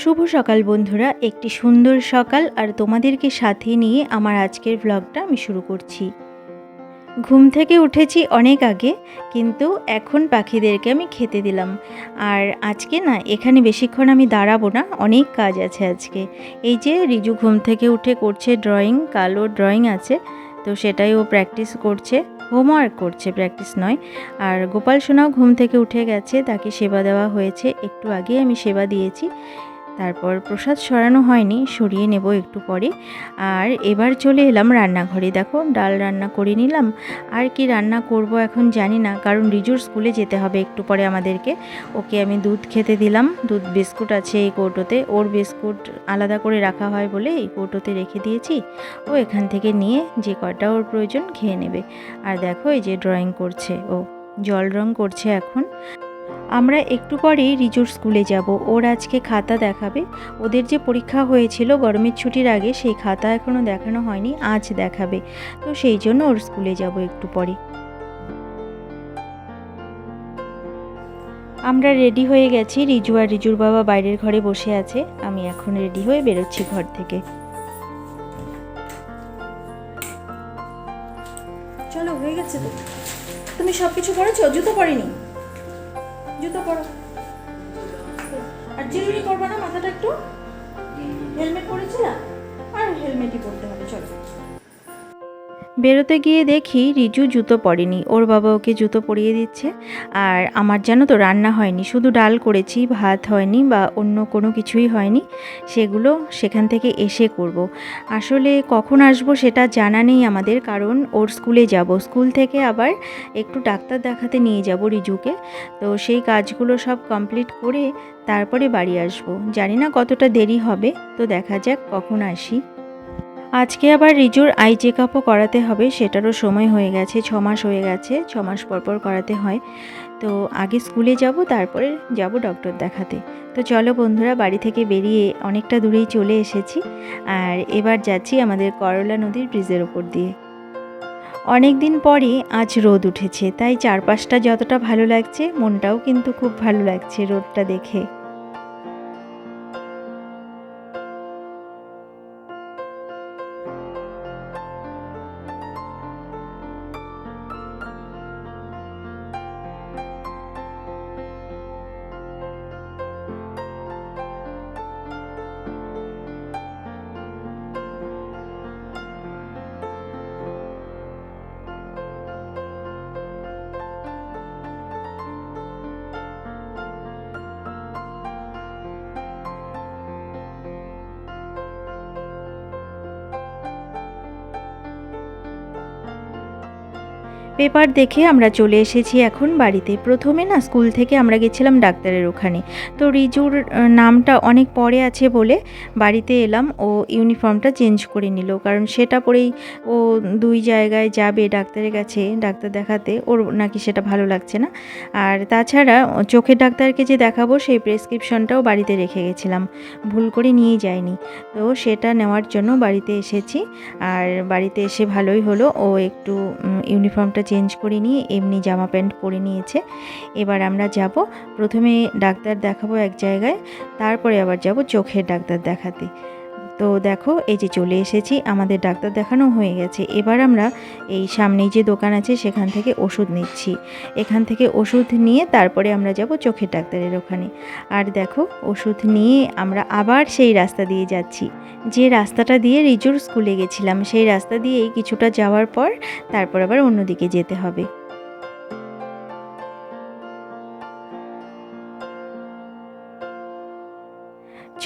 শুভ সকাল বন্ধুরা, একটি সুন্দর সকাল আর তোমাদেরকে সাথে নিয়ে আমার আজকের ব্লগটা আমি শুরু করছি। ঘুম থেকে উঠেছি অনেক আগে, কিন্তু এখন পাখিদেরকে আমি খেতে দিলাম। আর আজকে না, এখানে বেশিক্ষণ আমি দাঁড়াবো না, অনেক কাজ আছে আজকে। এই যে রিজু ঘুম থেকে উঠে করছে ড্রয়িং কালো ড্রয়িং আছে, তো সেটাই ও প্র্যাকটিস করছে। হোমওয়ার্ক করছে প্র্যাকটিস নয়। আর গোপাল সোনাও ঘুম থেকে উঠে গেছে, তাকে সেবা দেওয়া হয়েছে, একটু আগে আমি সেবা দিয়েছি। তারপর প্রসাদ সরানো হয়নি, সরিয়ে নেব একটু পরে। আর এবার চলে এলাম রান্নাঘরে। দেখো, ডাল রান্না করে নিলাম। আর কি রান্না করব এখন জানি না, কারণ রিজুর স্কুলে যেতে হবে একটু পরে আমাদেরকে। ওকে আমি দুধ খেতে দিলাম। দুধ বিস্কুট আছে এই কৌটোতে। ওর বিস্কুট আলাদা করে রাখা হয় বলে এই কৌটোতে রেখে দিয়েছি। ও এখান থেকে নিয়ে যে কটা ওর প্রয়োজন খেয়ে নেবে। আর দেখো এই যে ড্রয়িং করছে ও। জল রং করছে এখন। আমরা একটু পরেই রিজুর স্কুলে যাব। ওর আজকে খাতা দেখাবে। ওদের যে পরীক্ষা হয়েছিল গরমের ছুটির আগে, সেই খাতা এখনও দেখানো হয়নি, আজ দেখাবে। তো সেই জন্য ওর স্কুলে যাব একটু পরে। আমরা রেডি হয়ে গেছি। রিজু আর রিজুর বাবা বাইরের ঘরে বসে আছে। আমি এখন রেডি হয়ে বেরোচ্ছি ঘর থেকে। চলো, হয়ে গেছে তো। তুমি সব কিছু করেছ? জুতো পরিনি? জুতো পড়ো আর জিরুনি করবা না, মাথাটা একটু হেলমেট পরেছিলাম, আর হেলমেটই পরতে হবে, চলো। বেরোতে গিয়ে দেখি রিজু জুতো পরেনি। ওর বাবা ওকে জুতো পরিয়ে দিচ্ছে। আর আমার জানো তো রান্না হয়নি, শুধু ডাল করেছি, ভাত হয়নি বা অন্য কোনো কিছুই হয়নি, সেগুলো সেখান থেকে এসে করব। আসলে কখন আসব সেটা জানা নেই আমাদের, কারণ ওর স্কুলে যাব। স্কুল থেকে আবার একটু ডাক্তার দেখাতে নিয়ে যাব রিজুকে। তো সেই কাজগুলো সব কমপ্লিট করে তারপরে বাড়ি আসব। জানি না কতটা দেরি হবে, তো দেখা যাক কখন আসি। আজকে আবার রিজুর আই চেক আপও করাতে হবে, সেটারও সময় হয়ে গেছে, ছ মাস হয়ে গেছে, ছ মাস পর পর করাতে হয়। তো আগে স্কুলে যাব, তারপরে যাব ডক্টর দেখাতে। তো চলো বন্ধুরা, বাড়ি থেকে বেরিয়ে অনেকটা দূরেই চলে এসেছি, আর এবার যাচ্ছি আমাদের করলা নদীর ব্রিজের ওপর দিয়ে। অনেক দিন পরে আজ রোদ উঠেছে, তাই চারপাশটা যতটা ভালো লাগছে, মনটাও কিন্তু খুব ভালো লাগছে রোদটা দেখে। পেপার দেখে আমরা চলে এসেছি এখন বাড়িতে। প্রথমে না স্কুল থেকে আমরা গেছিলাম ডাক্তারের ওখানে। তো রিজুর নামটা অনেক পরে আছে বলে বাড়িতে এলাম। ও ইউনিফর্মটা চেঞ্জ করে নিল কারণ সেটা পরেই ও দুই জায়গায় যাবে ডাক্তারের কাছে ডাক্তার দেখাতে। ওর নাকি সেটা ভালো লাগছে না। আর তাছাড়া চোখের ডাক্তারকে যে দেখাবো সেই প্রেসক্রিপশনটাও বাড়িতে রেখে গেছিলাম। ভুল করে নিয়ে যায়নি। তো সেটা নেওয়ার জন্য বাড়িতে এসেছি। আর বাড়িতে এসে ভালোই হলো। ও একটু উম, ইউনিফর্মটা চেঞ্জ করে নিয়ে এমনি জামা প্যান্ট পরে নিয়েছে। এবার আমরা যাব, প্রথমে ডাক্তার দেখাবো এক জায়গায়, তারপরে আবার যাব চোখের ডাক্তার দেখাতে। তো দেখো, এই যে চলে এসেছি, আমাদের ডাক্তার দেখানো হয়ে গেছে। এবার আমরা এই সামনেই যে দোকান আছে, সেখান থেকে ওষুধ নিচ্ছি। এখান থেকে ওষুধ নিয়ে তারপরে আমরা যাব চোখের ডাক্তারের ওখানে। আর দেখো, ওষুধ নিয়ে আমরা আবার সেই রাস্তা দিয়ে যাচ্ছি। যে রাস্তাটা দিয়ে রিজুর স্কুলে গেছিলাম, সেই রাস্তা দিয়েই কিছুটা যাওয়ার পর তারপর আবার অন্যদিকে যেতে হবে।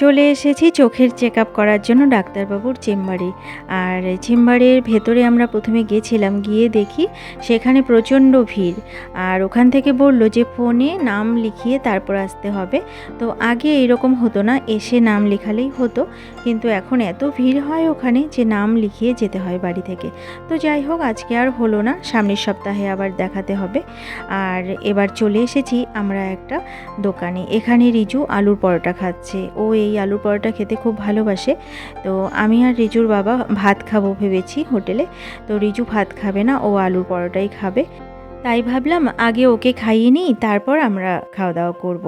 চলে এসেছি চোখের চেক আপ করার জন্য ডাক্তারবাবুর চেম্বারে। আর চেম্বারের ভেতরে আমরা প্রথমে গেছিলাম, গিয়ে দেখি সেখানে প্রচণ্ড ভিড়। আর ওখান থেকে বলল যে ফোনে নাম লিখিয়ে তারপর আসতে হবে। তো আগে এরকম হতো না, এসে নাম লেখালেই হতো। কিন্তু এখন এত ভিড় হয় ওখানে যে নাম লিখিয়ে যেতে হয় বাড়ি থেকে। তো যাই হোক, আজকে আর হলো না, সামনের সপ্তাহে আবার দেখাতে হবে। আর এবার চলে এসেছি আমরা একটা দোকানে। এখানে রিজু আলুর পরোটা খাচ্ছে। ও এই আলুর পরোটা খেতে খুব ভালোবাসে। তো আমি আর রিজুর বাবা ভাত খাব ভেবেছি হোটেলে। তো রিজু ভাত খাবে না, ও আলুর পরোটাই খাবে। তাই ভাবলাম আগে ওকে খাইয়ে নিই, তারপর আমরা খাওয়া দাওয়া করব।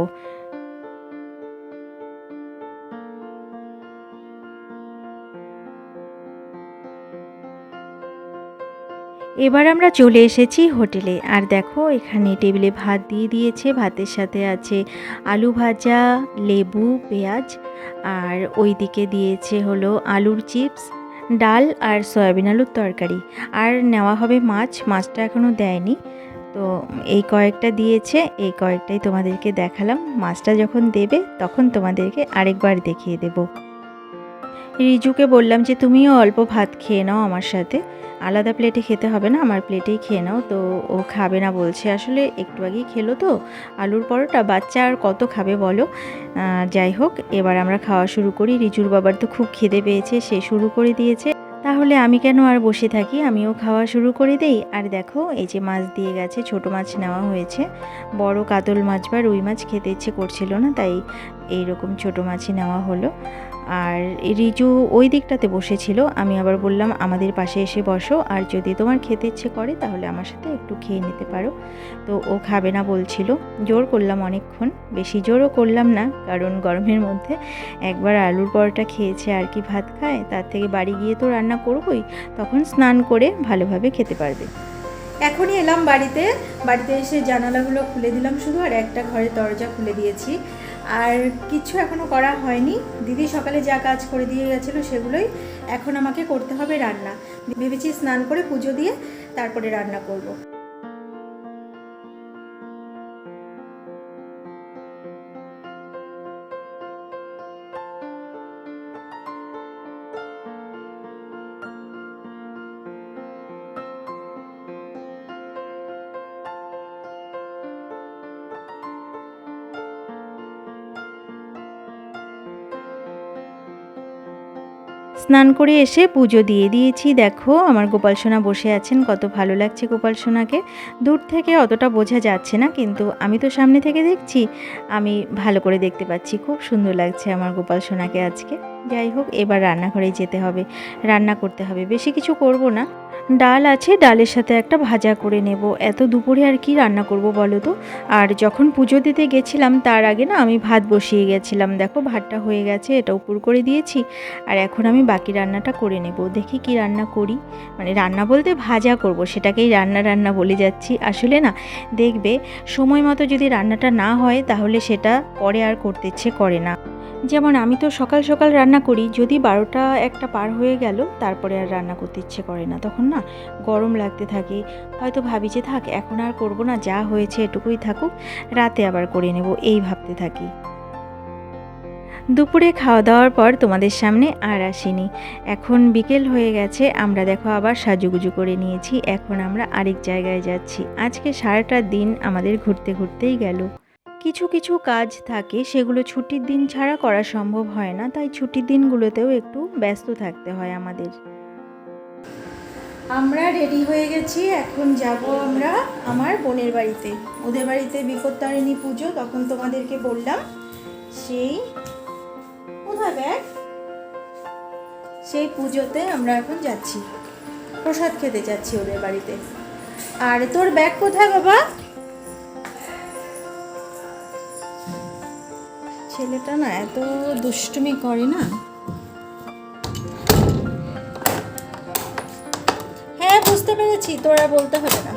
এবার আমরা চলে এসেছি হোটেলে। আর দেখো, এখানে টেবিলে ভাত দিয়ে দিয়েছে, ভাতের সাথে আছে আলু ভাজা, লেবু, পেঁয়াজ, আর ওইদিকে দিয়েছে হলো আলুর চিপস, ডাল আর সয়াবিন আলুর তরকারি। আর নেওয়া হবে মাছ, মাছটা এখনও দেয়নি। তো এই কয়েকটা দিয়েছে, এই কয়েকটাই তোমাদেরকে দেখালাম। মাছটা যখন দেবে, তখন তোমাদেরকে আরেকবার দেখিয়ে দেব। রিজুকে বললাম যে, তুমিও অল্প ভাত খেয়ে নাও আমার সাথে। আলাদা প্লেটে খেতে হবে না, আমার প্লেটেই খেয়ে নাও। তো ও খাবে না বলছে। আসলে একটু আগেই খেলো তো, আলুর পরোটা। বাচ্চা আর কত খাবে বলো? যাই হোক, এবার আমরা খাওয়া শুরু করি। রিজুর বাবার তো খুব খিদে পেয়েছে, সে শুরু করে দিয়েছে। তাহলে আমি কেন আর বসে থাকি? আমিও খাওয়া শুরু করে দেই। আর দেখো, এই যে মাছ দিয়ে গেছে, ছোট মাছ নেওয়া হয়েছে। বড় কাতল মাছ বা রুই মাছ খেতে ইচ্ছে করছিল না, তাই এই রকম ছোট মাছই নেওয়া হলো। আর রিজু ওই দিকটাতে বসেছিল। আমি আবার বললাম, আমাদের পাশে এসে বসো, আর যদি তোমার খেতে ইচ্ছে করে, তাহলে আমার সাথে একটু খেয়ে নিতে পারো। তো ও খাবে না বলছিল। জোর করলাম অনেকক্ষণ। বেশি জোরও করলাম না, কারণ গরমের মধ্যে একবার আলুর পরোটা খেয়েছে আর কি ভাত খায়, তার থেকে বাড়ি গিয়ে তো রান্না করবই, তখন স্নান করে ভালোভাবে খেতে পারবে। এখনই এলাম বাড়িতে। বাড়িতে এসে জানালাগুলো খুলে দিলাম শুধু, আর একটা ঘরের দরজা খুলে দিয়েছি। আর কিছু এখনও করা হয়নি দিদি সকালে যা কাজ করে দিয়ে গেছিল সেগুলোই এখন আমাকে করতে হবে রান্না ভেবেছি স্নান করে পুজো দিয়ে তারপরে রান্না করব। স্নান করে এসে পুজো দিয়ে দিয়েছি। দেখো, আমার গোপাল সোনা বসে আছেন, কত ভালো লাগছে গোপাল সোনাকে। দূর থেকে অতটা বোঝা যাচ্ছে না, কিন্তু আমি তো সামনে থেকে দেখছি, আমি ভালো করে দেখতে পাচ্ছি। খুব সুন্দর লাগছে আমার গোপাল সোনাকে আজকে। যাই হোক, এবার রান্নাঘরে যেতে হবে, রান্না করতে হবে। বেশি কিছু করব না। ডাল আছে, ডালের সাথে একটা ভাজা করে নেব। এত দুপুরে আর কি রান্না করব বলো তো? আর যখন পুজো দিতে গেছিলাম, তার আগে না আমি ভাত বসিয়ে গেছিলাম। দেখো ভাতটা হয়ে গেছে, এটা উপর করে দিয়েছি। আর এখন আমি বাকি রান্নাটা করে নেব। দেখি কি রান্না করি। মানে রান্না বলতে ভাজা করব, সেটাকেই রান্না রান্না বলে যাচ্ছি। আসলে না, দেখবে সময় মতো যদি রান্নাটা না হয়, তাহলে সেটা পরে আর করতে ইচ্ছে করে না। যেমন আমি তো সকাল সকাল রান্না করি, যদি বারোটা একটা পার হয়ে গেল, তারপরে আর রান্না করতে ইচ্ছে করে না। তখন না গরম লাগতে থাকে। হয়তো ভাবি যে, থাক, এখন আর করব না, যা হয়েছে এটুকুই থাকুক, রাতে আবার করে নেব। এই ভাবতে থাকি। দুপুরে খাওয়া দাওয়ার পর তোমাদের সামনে আর আসিনি। এখন বিকেল হয়ে গেছে, আমরা দেখো আবার সাজুগুজু করে নিয়েছি, এখন আমরা আরেক জায়গায় যাচ্ছি। আজকে সারাটা দিন আমাদের ঘুরতে ঘুরতেই গেল। কিছু কিছু কাজ থাকে, সেগুলো ছুটির দিন ছাড়া করা সম্ভব হয় না, তাই ছুটির দিনগুলোতেও একটু ব্যস্ত থাকতে হয় আমাদের। আমরা রেডি হয়ে গেছি, এখন যাব আমরা আমার বোনের বাড়িতে। ওদের বাড়িতে বিপত্তারিণী পুজো, তখন তোমাদেরকে বললাম, সেই কোথায় ব্যাগ, সেই পুজোতে আমরা এখন যাচ্ছি। প্রসাদ খেতে যাচ্ছি ওদের বাড়িতে। আর তোর ব্যাগ কোথায় বাবা? ছেলেটা না এত দুষ্টুমি করে না? পেরেছি, তোর আর বলতে হবে না।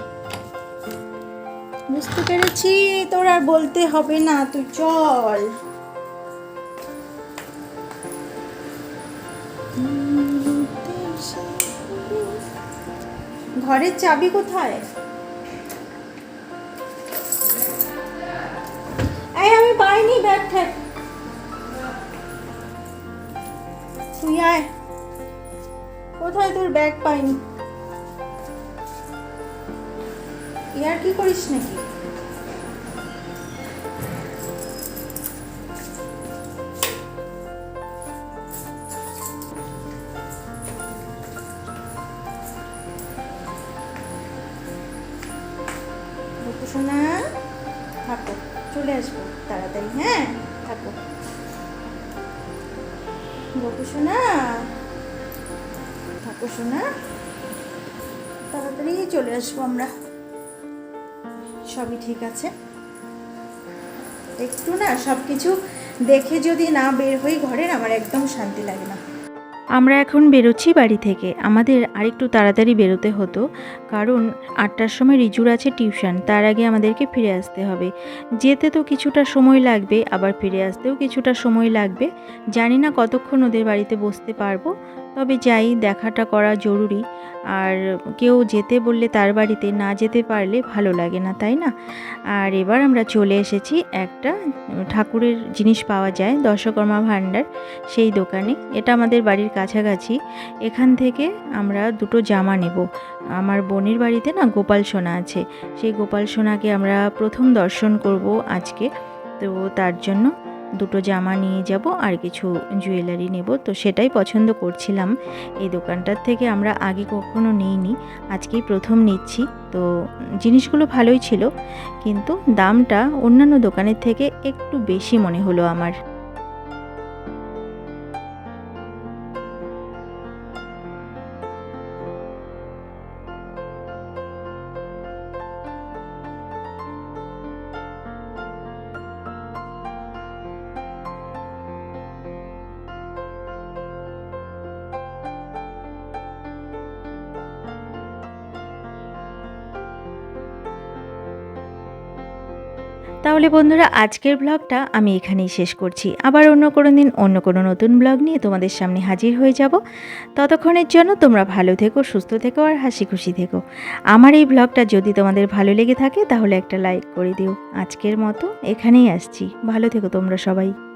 বুঝতে পেরেছি, তোর আর বলতে হবে না, তুই চল। ঘরের চাবি কোথায়? এই, আমি পাইনি ব্যাগ ঠ্যাগ। তুই আয়। কোথায় তোর ব্যাগ পাইনি? ইয়ার কি করিস নাকি? সোনা থাকো, চলে আসব, তাড়াতাড়ি হ্যাঁ? থাকো। বকু সোনা থাকো সোনা। তাড়াতাড়ি চলে আসব আমরা। সবই ঠিক আছে। একটু না সব কিছু দেখে যদি না বের হই ঘরের, আমার একদম শান্তি লাগে না। আমরা এখন বেরোচ্ছি বাড়ি থেকে। আমাদের আরেকটু তাড়াতাড়ি বেরোতে হতো, কারণ আটটার সময় রিজুর আছে টিউশন, তার আগে আমাদেরকে ফিরে আসতে হবে। যেতে তো কিছুটা সময় লাগবে, আবার ফিরে আসতেও কিছুটা সময় লাগবে। জানি না কতক্ষণ ওদের বাড়িতে বসতে পারব তবে যাই, দেখাটা করা জরুরি। আর কেউ যেতে বললে তার বাড়িতে না যেতে পারলে ভালো লাগে না, তাই না? আর এবার আমরা চলে এসেছি একটা ঠাকুরের জিনিস পাওয়া যায়, দশকর্মা ভাণ্ডার, সেই দোকানে। এটা আমাদের বাড়ির কাছাকাছি। এখান থেকে আমরা দুটো জামা নেব। আমার বোনের বাড়িতে না গোপাল সোনা আছে। সেই গোপাল সোনাকে আমরা প্রথম দর্শন করব আজকে। তো তার জন্য দুটো জামা নিয়ে যাব আর কিছু জুয়েলারি নেব। তো সেটাই পছন্দ করছিলাম। এই দোকানটার থেকে আমরা আগে কখনো নিইনি। আজকেই প্রথম নিচ্ছি। তো জিনিসগুলো ভালোই ছিল। কিন্তু দামটা অন্যান্য দোকানের থেকে একটু বেশি মনে হলো আমার। তাহলে বন্ধুরা, আজকের ব্লগটা আমি এখানেই শেষ করছি। আবার অন্য কোনো দিন, অন্য কোনো নতুন ব্লগ নিয়ে তোমাদের সামনে হাজির হয়ে যাব। ততক্ষণের জন্য তোমরা ভালো থেকো, সুস্থ থেকো আর হাসি খুশি থেকো। আমার এই ব্লগটা যদি তোমাদের ভালো লেগে থাকে, তাহলে একটা লাইক করে দিও। আজকের মতো এখানেই আসছি। ভালো থেকো তোমরা সবাই।